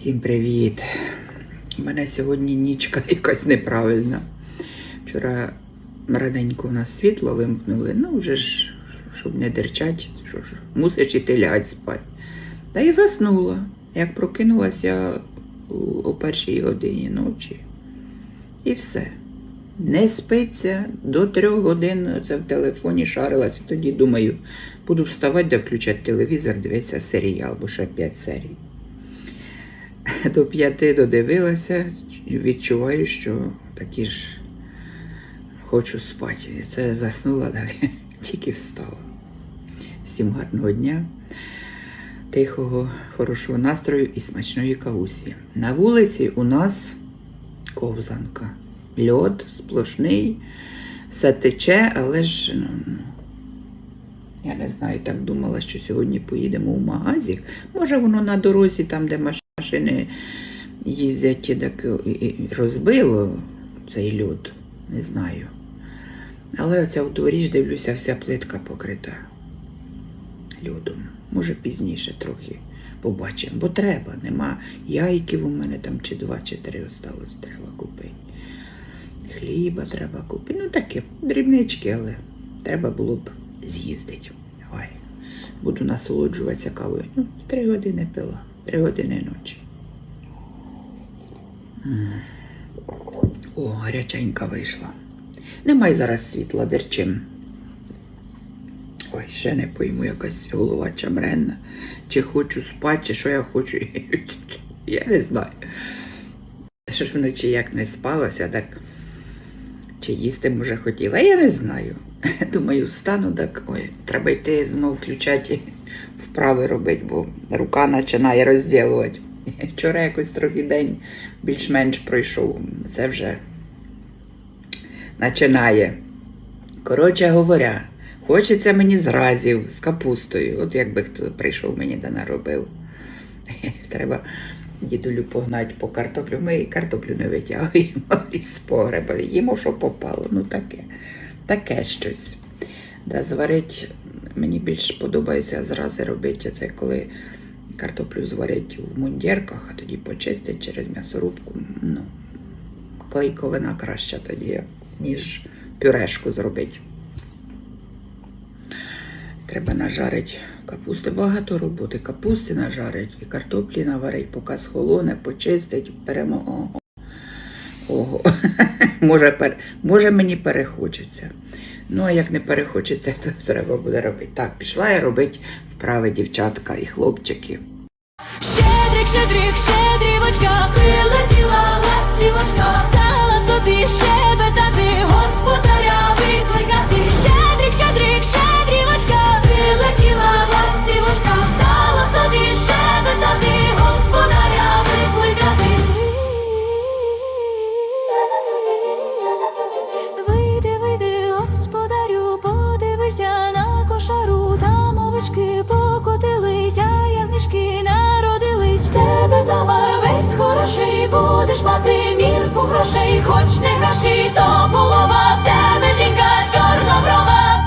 Всім привіт! У мене сьогодні нічка якась неправильна. Вчора раненько у нас світло вимкнули, ну вже ж, щоб не дерчать, що ж, мусиш іти лягать спати. Та й заснула. Як прокинулася о першій годині ночі. І все. Не спиться до трьох годин це в телефоні шарилася. Тоді думаю, буду вставати да включати телевізор, дивитися серіал, бо ще п'ять серій. До п'яти додивилася, відчуваю, що такі ж хочу спати. Це заснула, так, тільки встала. Всім гарного дня, тихого, хорошого настрою і смачної кавусі. На вулиці у нас ковзанка. Льод сплошний, все тече, але ж ну, я не знаю, так думала, що сьогодні поїдемо в магазик. Може, воно на дорозі, там, де машини їздять, так розбило цей льод. Не знаю. Але оця в дворі дивлюся, вся плитка покрита льодом. Може, пізніше трохи побачимо. Бо треба, нема яйків у мене там чи два, чи три осталось, треба купити. Хліба треба купити. Ну таке, дрібнички, але треба було б з'їздити. Ой, буду насолоджуватися кавою. Ну, три години пила, три години ночі. О, гаряченька вийшла. Немає зараз світла дерчим. Ой, ще не пойму, якась голова чамренна. Чи хочу спати, чи що я хочу. Я не знаю. Що ж вночі як не спалася, так чи їсти може хотіла. Я не знаю. Думаю, встану, так ой, треба йти знов включати вправи робити, бо рука починає розділувати. Вчора якось трохи день більш-менш пройшов. Це вже починає. Коротше говоря, хочеться мені зразів з капустою. От якби хто прийшов мені да наробив. Треба дідулю погнати по картоплю. Ми і картоплю не витягуємо із погреба. Їмо, що попало. Ну таке. Таке щось. Да, зварить, мені більш подобається зрази робити. Це коли картоплю зварять в мундірках, а тоді почистять через м'ясорубку. Ну, клейковина краща тоді, ніж пюрешку зробити. Треба нажарити капусти. Багато роботи. Капусти нажарить і картоплі наварить, поки схолоне, почистить, беремо. Ого. Може, може мені перехочеться. Ну, а як не перехочеться, то треба буде робити. Так, пішла я робити вправи дівчатка і хлопчики. Щедрик, щедрик, щедрівочка, прилетіла ластівочка, стала собі щебетати, господаря будеш мати мірку грошей, хоч не гроші, то булава, в тебе жінка чорноброва.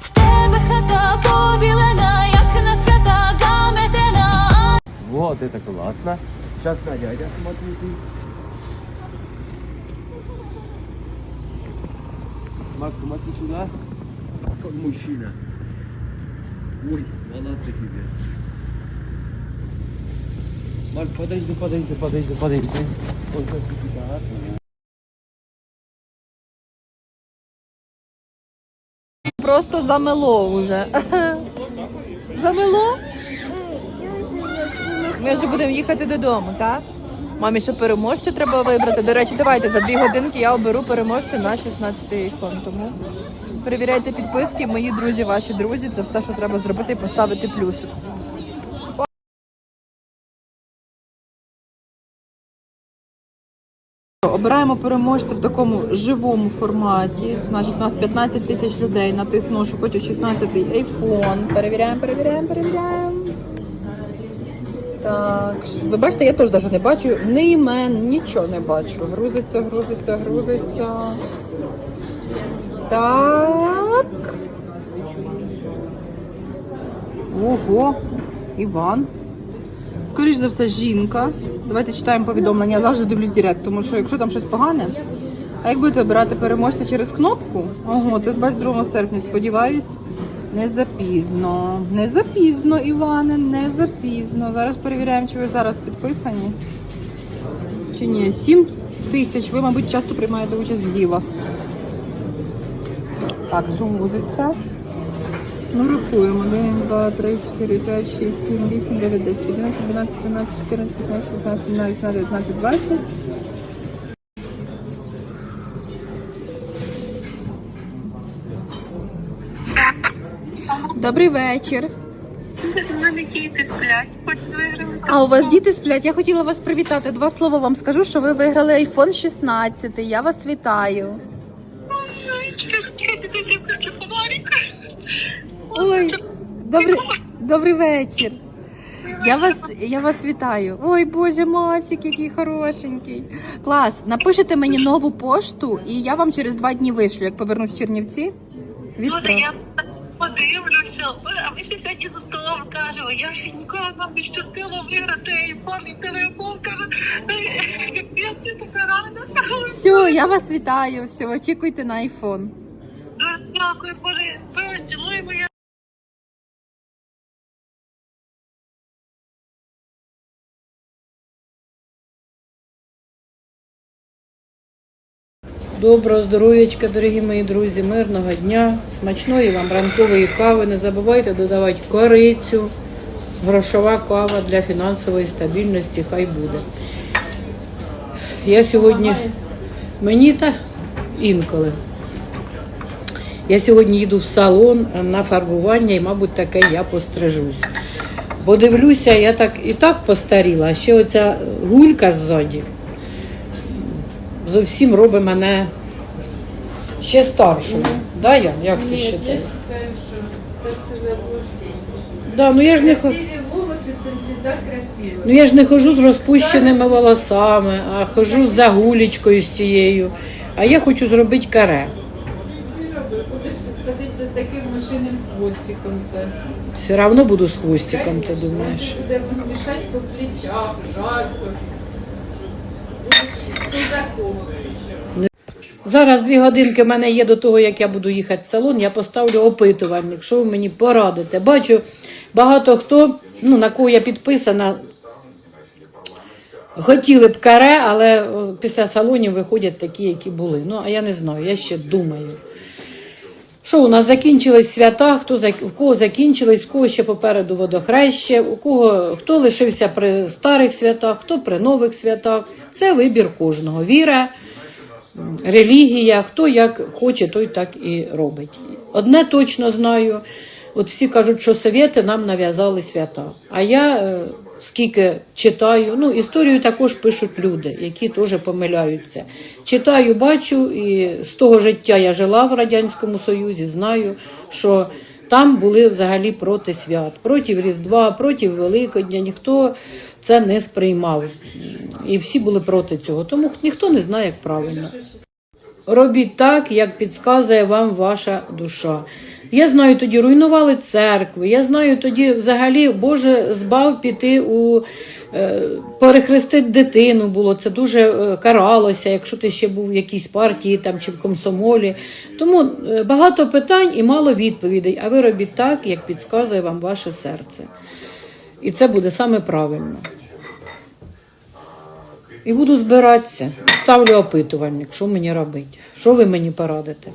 В тебе хата побілена, як на свята заметена. Вот это классно. Сейчас на дядя смотрите. Макс, смотри сюда. Как мужчина. Ой, молодцы тебе. Марк, подойди, подойди, подойди, подойди. Он сейчас тебя. Просто замело уже. Замело? Ми вже будемо їхати додому, так? Мамі ще переможця треба вибрати. До речі, давайте за дві годинки я оберу переможця на 16 iPhone. Тому перевіряйте підписки, мої друзі, ваші друзі. Це все, що треба зробити і поставити плюсик. Обираємо переможця в такому живому форматі. Значить, у нас 15 тисяч людей. Натиснуло, що хоче 16-й айфон. Перевіряємо, перевіряємо, перевіряємо. Так, ви бачите, я теж навіть не бачу ні імен, нічого не бачу. Грузиться, грузиться, грузиться. Так. Ого, Іван. Скоріш за все, жінка. Давайте читаємо повідомлення. Я завжди дивлюсь директ, тому що якщо там щось погане. А як будете обирати переможця через кнопку? Ого, це з 22 серпня, сподіваюсь. Не запізно. Не запізно, Іване, не запізно. Зараз перевіряємо, чи ви зараз підписані. Чи ні? 7 тисяч. Ви, мабуть, часто приймаєте участь в дівах. Так, грузиться. Ну, рахуємо. 1, 2, 3, 4, 5, 6, 7, 8, 9, 10, 11, 12, 13, 14, 15, 16, 17, 18, 19, 20. Добрий вечір. У мене діти сплять, хоч виграли. А у вас діти сплять? Я хотіла вас привітати. Два слова вам скажу, що ви виграли iPhone 16. Я вас вітаю. Ой, добрий, добрий вечір. Я вас, я вас вітаю. Ой, Боже, Масік, який хорошенький. Клас. Напишете мені нову пошту, і я вам через два дні вишлю, як повернусь в Чернівці. Ну, Відправ. Я подивлюся. Ой, А ми ще сьогодні за столом кажемо, я ще ніколи вам не щастило виграти айфон і телефон. Каже, я це така рада. Все, я вас вітаю. Все, очікуйте на айфон. Дякую, Боже, ви цілуємо Доброго здоров'ячка, дорогі мої друзі, мирного дня, смачної вам ранкової кави. Не забувайте додавати корицю. Грошова кава для фінансової стабільності хай буде. Я сьогодні мені та інколи. Я сьогодні їду в салон на фарбування і, мабуть, таке я пострижусь. Бо дивлюся, я так і так постаріла, ще оця гулька ззаді зовсім робить мене ще старшою. Да, Ян? Як ти ще я вважаю, що це все заблуждення. Да, ну я ж не хо- це завжди красиво. ну я ж не хожу з розпущеними волосами, а хожу за гулічкою з цією. А я хочу зробити каре. Будеш ходити за таким машинним хвостиком. Все одно буду з хвостиком, ти думаєш. буде мішати по плечах, жарко. Зараз дві годинки в мене є до того, як я буду їхати в салон. Я поставлю опитувальник, що ви мені порадите. Бачу, багато хто, ну на кого я підписана, хотіли б каре, але після салонів виходять такі, які були. Ну, а я не знаю, я ще думаю. Що у нас закінчились свята, хто в кого закінчились, в кого ще попереду водохреще, у кого хто лишився при старих святах, хто при нових святах. Це вибір кожного. Віра, релігія, хто як хоче, той так і робить. Одне точно знаю. От всі кажуть, що совєти нам нав'язали свята. А я е, скільки читаю, ну історію також пишуть люди, які теж помиляються. Читаю, бачу, і з того життя я жила в Радянському Союзі, знаю, що там були взагалі проти свят, проти Різдва, проти Великодня. Ніхто це не сприймав. І всі були проти цього. Тому ніхто не знає, як правильно. Робіть так, як підказує вам ваша душа. Я знаю, тоді руйнували церкви. Я знаю, тоді взагалі Боже збав піти у е, перехрестити дитину було. Це дуже е, каралося, якщо ти ще був в якійсь партії там чи в комсомолі. Тому е, багато питань і мало відповідей. А ви робіть так, як підказує вам ваше серце. І це буде саме правильно. І буду збиратися. Ставлю опитувальник, що мені робити, що ви мені порадите.